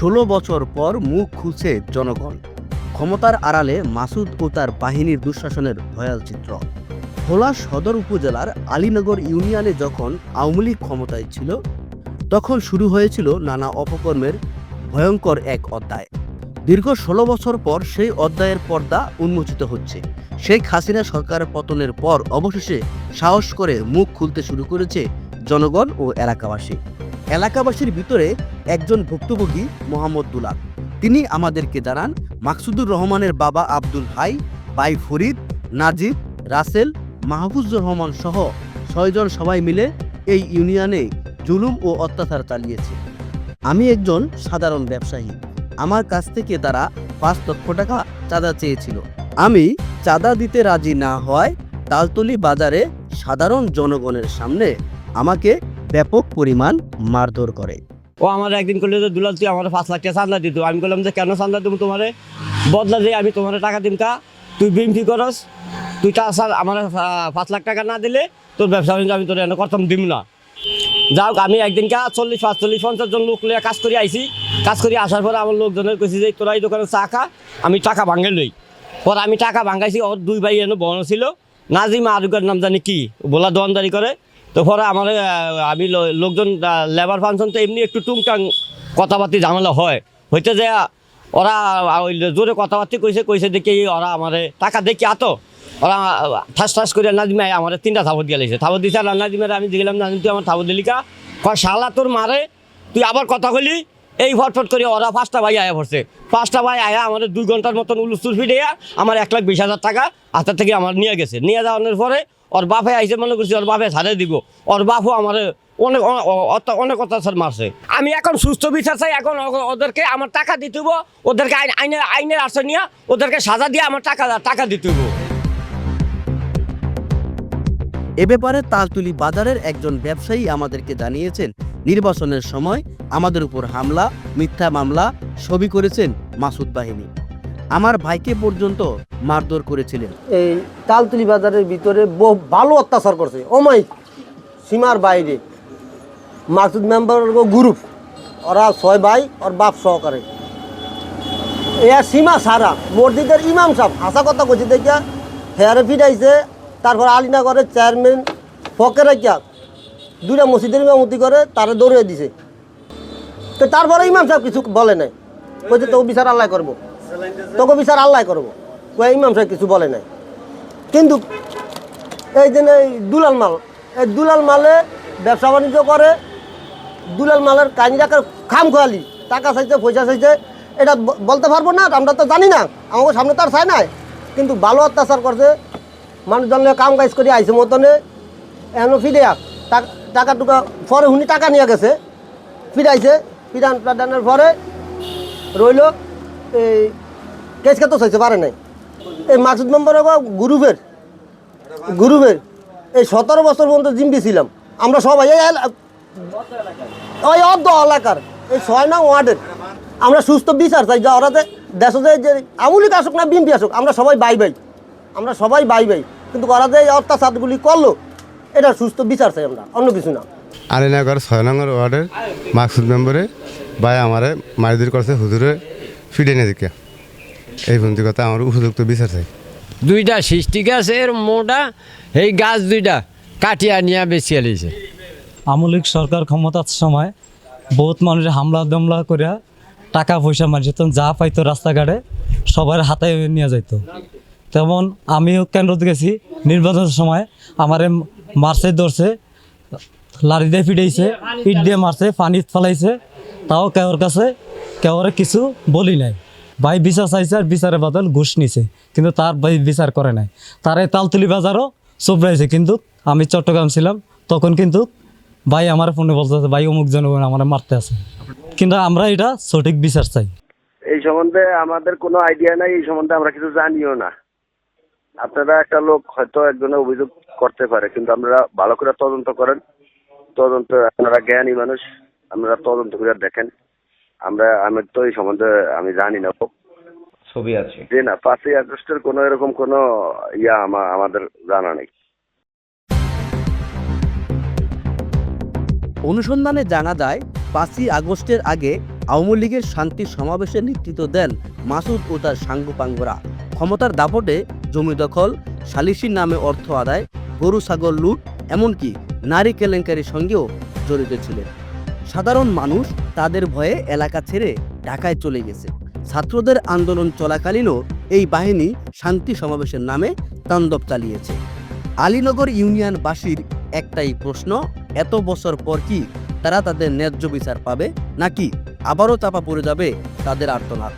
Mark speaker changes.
Speaker 1: ষোলো বছর পর মুখ খুলছে জনগণ। ক্ষমতার আড়ালে মাসুদ ও তার বাহিনীর দুঃশাসনের ভয়াল চিত্র। ভোলা সদর উপজেলার আলীনগর ইউনিয়নে যখন আওয়ামী লীগ ক্ষমতায় ছিল, তখন শুরু হয়েছিল নানা অপকর্মের ভয়ঙ্কর এক অধ্যায়। দীর্ঘ ষোলো বছর পর সেই অধ্যায়ের পর্দা উন্মোচিত হচ্ছে। শেখ হাসিনা সরকারের পতনের পর অবশেষে সাহস করে মুখ খুলতে শুরু করেছে জনগণ ও এলাকাবাসী। এলাকাবাসীর ভিতরে একজন ভুক্তভোগী মোহাম্মদ দুলাল। তিনি আমাদেরকে জানান, মাকসুদুর রহমানের বাবা আব্দুল হাই, ভাই ফরিদ, নাজিব, রাসেল, মাহফুজুর রহমান সহ ছয়জন সবাই মিলে এই ইউনিয়নে জুলুম ও অত্যাচার চালিয়েছে। আমি একজন সাধারণ ব্যবসায়ী। আমার কাছ থেকে তারা পাঁচ লক্ষ টাকা চাঁদা চেয়েছিল। আমি চাঁদা দিতে রাজি না হয় তালতলি বাজারে সাধারণ জনগণের সামনে আমাকে ব্যাপক পরিমাণ মারধর করে।
Speaker 2: ও, আমার একদিন করলে যে, দুলাল, তুই আমার পাঁচ লাখ টাকা চান্দা দিত আমি বললাম যে, কেন চান্দা দেবো তোমারে? বদলা দিয়ে আমি তোমার টাকা দিম কা? তুই বিমটি করস? তুই তা আমার পাঁচ লাখ টাকা না দিলে তোর ব্যবসা আমি তোর এনে করতাম দিম না। যাও আমি একদিন কা চল্লিশ, পাঁচচল্লিশ, পঞ্চাশ জন লোক লিয়ে কাজ করে আইছি। কাজ করে আসার পরে আমার লোকজনের কইছি যে, তোরা এই দোকানে চা খা, আমি টাকা ভাঙে লই। পরে আমি টাকা ভাঙাইছি, ওর দুই ভাই এনে বড় ছিল। নাজিমা আরুকার নাম জানি কি, বলা দোয়ানদারি করে। তো পরে আমার আমি লোকজন লেবার ফাংশন তো এমনি একটু টুংটাং কথাবার্তি ঝামেলা হয়। হইতে যে ওরা ওই জোরে কথাবার্তি কইছে কইছে দেখি ওরা আমারে টাকা দেখি আতো ওরা ঠাস ঠাস করে নাজিমে আমার তিনটা থাবত দিয়ে লাগছে থাবত দিছে আর নাজিমের আমি দেখলাম, নাজিম, তুই আমার থাবত দিলি কা? শালা তোর মারে, তুই আবার কথা বলি এই ফটফট করে ওরা পাঁচটা ভাই আয়া পড়ছে। পাঁচটা ভাই আয়া আমাদের দুই ঘণ্টার মতন উলুস্তুর ফিরিয়া আমার এক লাখ বিশ হাজার টাকা হাতের থেকে আমার নিয়ে গেছে। নিয়ে যাওয়ানোর পরে ওর বাপে আইসে মনে করছি ওর বাপে ছাড়ে দিব। ওর বাপও আমার অনেক অনেক অত্যাচার মারছে। আমি এখন সুস্থ বিচার চাই, এখন ওদেরকে আমার টাকা দিতে ওদেরকে আইন আইনের আইনের আশ্রয় নিয়ে ওদেরকে সাজা দিয়ে আমার টাকা টাকা দিতে
Speaker 1: এ ব্যাপারে তালতুলি বাজারের একজন ব্যবসায়ী আমাদেরকে জানিয়েছেন, নির্বাচনের সময় আমাদের উপর হামলা, মিথ্যা মামলা ছবি করেছেন মাসুদ বাহিনী। আমার ভাইকে পর্যন্ত মারধর করেছিলেন।
Speaker 3: এই তালতুলি বাজারের ভিতরে বহু ভালো অত্যাচার করছে। ও অমাই সীমার বাইরে। মাসুদ মেম্বার গ্রুপ, ওরা ছয় ভাই, ওর বাপ সহকারে। এর সীমা সারা, মসজিদের ইমাম সাহেব। হাসা কথা কইছে দেখিয়া হেয়ারে ফিরাইছে, তারপর আলিনগরের চেয়ারম্যান ফকে রাখিয়া দুইটা মসজিদের ইমামতি করে, তারে দৌড়িয়ে দিছে। তো তারপরে ইমাম সাহেব কিছু বলে নাই। কইছে তো বিচার আল্লাহ করব। তোকে বিচার আল্লাহ করব। কয়ে ইমাম সাহেব কিছু বলে নাই। কিন্তু এই যে এই দুলাল মাল, এই দুলাল মালে ব্যবসা বাণিজ্য করে, দুলাল মালের কাহিনী রাখার খাম খোয়ালি, টাকা চাইছে, পয়সা চাইছে, এটা বলতে পারব না, আমরা তো জানি না, আমাকে সামনে তো আর চাই নাই। কিন্তু ভালো অত্যাচার করছে, মানুষজন কাম কাজ করে আইসে মতনে এখনও ফিরে আক টাক- টাকা পরে শুনি টাকা নিয়ে গেছে, ফিরাইছে ফিরান টানের পরে রইল এই কেস তো চাইছে, পারে নাই। এই মাসুদ মেম্বার গ্রুপের গ্রুপের এই সতেরো বছর পর্যন্ত জিম্বি ছিলাম। আমরা সবাই ওই অর্ধ এলাকার, এই ছয় নং ওয়ার্ডের। আমরা সুস্থ বিচার চাই, যা ওরা দেশ যে আমুলিক আসুক না বিএমপি আসুক, আমরা সবাই বাই বাই। আমরা সবাই বাই বাই। কিন্তু ওরা যে অত্যাচারগুলি করল, এটা সুস্থ বিচার চাই আমরা, অন্য কিছু না।
Speaker 4: আলিনগর ছয় নম্বর ওয়ার্ডের মাকসুদ মেম্বরে ভাই আমারে মারধর করছে হুজুরে ফিডে নিয়ে দিকে। এই বন্দি কথা আমার উপযুক্ত বিচার চাই।
Speaker 5: দুইটা সৃষ্টি গাছের মোটা এই গাছ দুইটা কাটিয়া নিয়ে বেশি আলিছে
Speaker 6: আমলিক সরকার ক্ষমতার সময় বহুত মানুষের হামলা দমলা করিয়া টাকা পয়সা মানুষ যা পাইতো রাস্তাঘাটে সবার হাতে নিয়ে যাইতো। তেমন আমিও কেন্দ্র গেছি নির্বাচনের সময় আমারে মারছে ধরছে লাড়ি দিয়ে ফিটাইছে ইট দিয়ে মারছে পানি ফেলাইছে তাও কেউর কাছে কেউর কিছু বলি নাই। ভাই বিচার চাইছে আর বিচারের বদল ঘুষ নিছে, কিন্তু তার ভাই বিচার করে নাই। তারে তালতুলি বাজারও চোপড়াইছে, কিন্তু আমি চট্টগ্রাম ছিলাম, তখন কিন্তু ভাই আমার ফোনে বলতেছে ভাই, অমুক জনগণ আমার মারতে আছে। কিন্তু আমরা এটা সঠিক বিচার চাই।
Speaker 7: এই সম্বন্ধে আমাদের কোনো আইডিয়া নাই, এই সম্বন্ধে আমরা কিছু জানিও না। আপনারা একটা লোক হয়তো একজনে অভিযোগ করতে পারে, কিন্তু আমরা ভালো করে তদন্ত করেন। তদন্ত, আপনারা জ্ঞানী মানুষ, আপনারা তদন্ত করে দেখেন। আমরা আমি তো এই সম্বন্ধে আমি জানি না।
Speaker 8: ছবি আছে।
Speaker 7: যে না পাঁচই আগস্টের কোনো এরকম কোনো ইয়া আমা- আমাদের জানা নেই।
Speaker 1: অনুসন্ধানে জানা যায় পাঁচই আগস্টের আগে আওয়ামী লীগের শান্তি সমাবেশে নেতৃত্ব দেন মাসুদ ও তার সাঙ্গুপাঙ্গরা। ক্ষমতার দাপটে জমি দখল সালিসির নামে অর্থ আদায় গরু ছাগল লুট এমনকি নারী কেলেঙ্কারির সঙ্গেও জড়িত ছিলেন। সাধারণ মানুষ তাদের ভয়ে এলাকা ছেড়ে ঢাকায় চলে গেছে। ছাত্রদের আন্দোলন চলাকালীনও এই বাহিনী শান্তি সমাবেশের নামে তাণ্ডব চালিয়েছে। আলীনগর ইউনিয়নবাসীর একটাই প্রশ্ন, এত বছর পর কি তারা তাদের ন্যায্য বিচার পাবে, নাকি আবারও চাপা পড়ে যাবে তাদের আর্তনাদ?